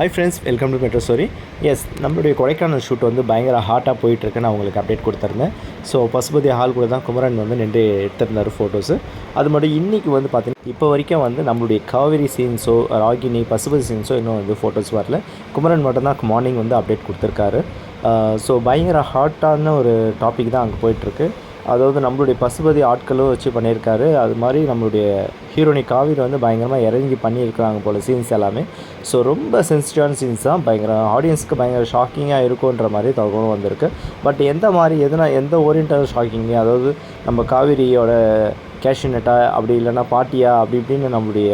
Hi friends welcome to metro story S நம்மளுடைய Kodaikanal shoot வந்து பயங்கர ஹாட்டாக போயிட்டுருக்கு. நான் உங்களுக்கு அப்டேட் கொடுத்துருந்தேன். ஸோ பசுபதி ஹால் கூட தான் குமரன் வந்து நின்று எடுத்திருந்தார் ஃபோட்டோஸு அது மட்டும் இன்றைக்கி வந்து பார்த்திங்கன்னா இப்போ வரைக்கும் வந்து நம்மளுடைய காவேரி சீன்ஸோ ராகினி பசுபதி சீன்ஸோ இன்னும் வந்து ஃபோட்டோஸ் வரல. குமரன் மட்டும்தான் மார்னிங் வந்து அப்டேட் கொடுத்துருக்காரு. ஸோ uh, பயங்கர ஹாட்டான ஒரு டாபிக் தான் அங்கே போயிட்டுருக்கு. அதாவது நம்மளுடைய பசுபதி ஆட்களும் வச்சு பண்ணியிருக்காரு. அது மாதிரி நம்மளுடைய ஹீரோனி காவிரி வந்து பயங்கரமாக இறங்கி பண்ணியிருக்கிறாங்க போல் சீன்ஸ் எல்லாமே. ஸோ ரொம்ப சென்சிட்டிவான சீன்ஸ் தான். பயங்கர ஆடியன்ஸ்க்கு பயங்கர ஷாக்கிங்காக இருக்குன்ற மாதிரி தகவலும் வந்திருக்கு. பட் எந்த மாதிரி எதுனா எந்த ஓரியன்டான ஷாக்கிங் அதாவது நம்ம காவிரியோட கேஷ்யூநட்டா அப்படி இல்லைன்னா பாட்டியா அப்படி இப்படின்னு நம்மளுடைய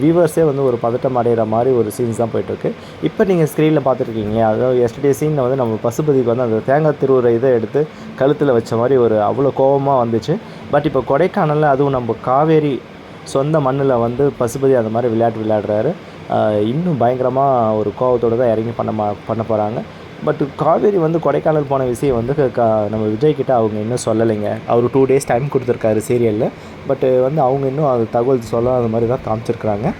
வியூவர்ஸே வந்து ஒரு பதட்டம் அடைகிற மாதிரி ஒரு சீன்ஸ் தான் போயிட்டுருக்கு. இப்போ நீங்கள் ஸ்க்ரீனில் பார்த்துருக்கீங்க அதாவது எஸ்டே சீனில் வந்து நம்ம பசுபதிக்கு வந்து அந்த தேங்காய் திருவுற இதை எடுத்து கழுத்தில் வச்ச மாதிரி ஒரு அவ்வளோ கோபமாக வந்துச்சு. பட் இப்போ கொடைக்கானலில் அதுவும் நம்ம காவேரி சொந்த மண்ணில் வந்து பசுபதி அந்த மாதிரி விளையாட்டு விளையாடுறாரு. இன்னும் பயங்கரமாக ஒரு கோவத்தோடு தான் இறங்கி பண்ண மா- பண்ண போகிறாங்க பட் காவேரி வந்து கொடைக்கானல் போன விஷயம் வந்து க- நம்ம விஜய் கிட்ட அவங்க இன்னும் சொல்லலைங்க. அவர் டூ டேஸ் டைம் கொடுத்துருக்காரு சீரியலில் பட் வந்து அவங்க இன்னும் அது தகவல் சொல்லாத மாதிரி தான் காமிச்சிருக்கிறாங்க.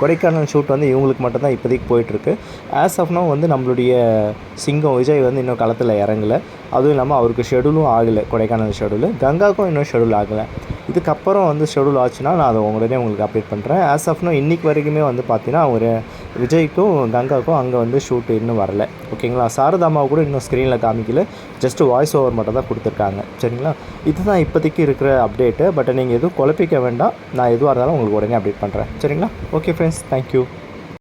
கொடைக்கானல் ஷூட் வந்து இவங்களுக்கு மட்டும்தான் இப்போதைக்கு போயிட்டுருக்கு. ஆஸ் ஆஃப் நோ வந்து நம்மளுடைய சிங்கம் விஜய் வந்து இன்னும் களத்தில் இறங்கலை. அதுவும் இல்லாமல் அவருக்கு ஷெடியூலும் ஆகலை. கொடைக்கானல் ஷெடியூலு கங்காவுக்கும் இன்னும் ஷெடியூல் ஆகலை. இதுக்கப்புறம் வந்து ஷெடியூல் ஆச்சுன்னா நான் அதை உடனே உங்களுக்கு அப்டேட் பண்ணுறேன் ஆஸ் ஆஃப் நோ இன்றைக்கி வரைக்குமே வந்து பார்த்தீங்கன்னா ஒரு விஜய்க்கும் கங்காவுக்கும் அங்கே வந்து ஷூட் இன்னும் வரல. ஓகேங்களா? சாரதாமாவை கூட இன்னும் ஸ்க்ரீனில் காமிக்கல. ஜஸ்ட்டு வாய்ஸ் ஓவர் மட்டும் தான் கொடுத்துருக்காங்க. சரிங்களா? இதுதான் இப்போதைக்கு இருக்கிற அப்டேட்டு பட் நீங்கள் எதுவும் குழப்பிக்க வேண்டாம். நான் எதுவாக இருந்தாலும் உங்களுக்கு உடனே அப்டேட் பண்ணுறேன் சரிங்களா? Okay friends thank you